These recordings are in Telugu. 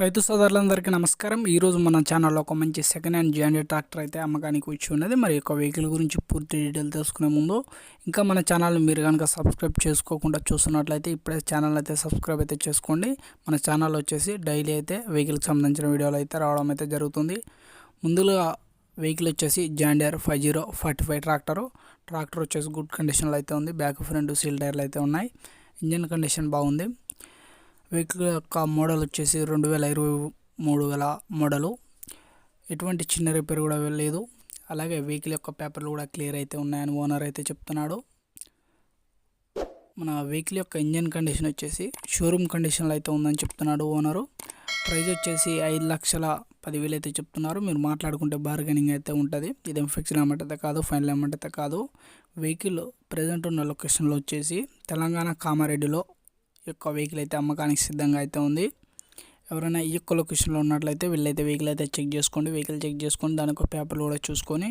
రైతు సోదరులందరికీ నమస్కారం. ఈరోజు మన ఛానల్లో ఒక మంచి సెకండ్ హ్యాండ్ జాయింట్ ట్రాక్టర్ అయితే అమ్మకానికి వచ్చి ఉన్నది. మరి యొక్క వెహికల్ గురించి పూర్తి డీటెయిల్ తెలుసుకునే ముందు ఇంకా మన ఛానల్ మీరు కనుక సబ్స్క్రైబ్ చేసుకోకుండా చూస్తున్నట్లయితే ఇప్పుడే ఛానల్ అయితే సబ్స్క్రైబ్ అయితే చేసుకోండి. మన ఛానల్ వచ్చేసి డైలీ అయితే వెహికల్కి సంబంధించిన వీడియోలు అయితే రావడం అయితే జరుగుతుంది. ముందుగా వెహికల్ వచ్చేసి John Deere five zero forty five tractor tractor వచ్చేసి గుడ్ కండిషన్లో అయితే ఉంది. బ్యాక్ ఫ్రంట్ సీల్ టైర్లు అయితే ఉన్నాయి. ఇంజన్ కండిషన్ బాగుంది. వెహికల్ యొక్క మోడల్ వచ్చేసి రెండు వేల ఇరవై మూడు వేల మోడలు. ఎటువంటి చిన్న రిపేర్ కూడా లేదు. అలాగే వెహికల్ యొక్క పేపర్లు కూడా క్లియర్ అయితే ఉన్నాయని ఓనర్ అయితే చెప్తున్నాడు. మన వెహికల్ యొక్క ఇంజన్ కండిషన్ వచ్చేసి షోరూమ్ కండిషన్లో అయితే ఉందని చెప్తున్నాడు ఓనరు. ప్రైస్ వచ్చేసి ఐదు లక్షల పదివేలు అయితే చెప్తున్నారు. మీరు మాట్లాడుకుంటే బార్గెనింగ్ అయితే ఉంటుంది. ఇదేం ఫిక్స్డ్ అమౌంట్ అయితే కాదు ఫైనల్ అమౌంట్ అయితే కాదు. వెహికల్ ప్రజెంట్ ఉన్న లొకేషన్లో వచ్చేసి తెలంగాణ కామారెడ్డిలో యొక్క వెహికల్ అయితే అమ్మకానికి సిద్ధంగా అయితే ఉంది. ఎవరైనా ఈ యొక్క లొకేషన్లో ఉన్నట్లయితే వీళ్ళైతే వెహికల్ అయితే చెక్ చేసుకోండి. వెహికల్ చెక్ చేసుకొని దానికి పేపర్లు కూడా చూసుకొని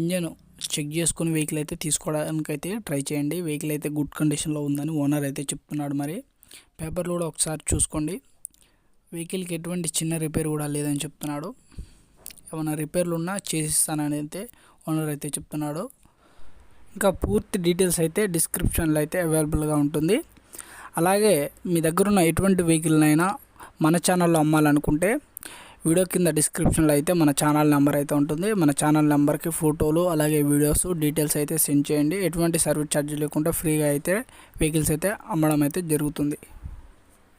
ఇంజన్ చెక్ చేసుకుని వెహికల్ అయితే తీసుకోవడానికి అయితే ట్రై చేయండి. వెహికల్ అయితే గుడ్ కండిషన్లో ఉందని ఓనర్ అయితే చెప్తున్నాడు మరి. పేపర్లు కూడా ఒకసారి చూసుకోండి. వెహికల్కి ఎటువంటి చిన్న రిపేర్ కూడా లేదని చెప్తున్నాడు. ఏమైనా రిపేర్లు ఉన్నా చేసిస్తానని అయితే ఓనర్ అయితే చెప్తున్నాడు. ఇంకా పూర్తి డీటెయిల్స్ అయితే డిస్క్రిప్షన్లో అయితే అవైలబుల్గా ఉంటుంది. అలాగే మీ దగ్గర ఉన్న ఎటువంటి వెహికల్నైనా మన ఛానల్లో అమ్మాలనుకుంటే వీడియో కింద డిస్క్రిప్షన్లో అయితే మన ఛానల్ నెంబర్ అయితే ఉంటుంది. మన ఛానల్ నెంబర్కి ఫోటోలు అలాగే వీడియోస్ డీటెయిల్స్ అయితే సెండ్ చేయండి. ఎటువంటి సర్వీస్ ఛార్జ్ లేకుండా ఫ్రీగా అయితే వెహికల్స్ అయితే అమ్మడం అయితే జరుగుతుంది.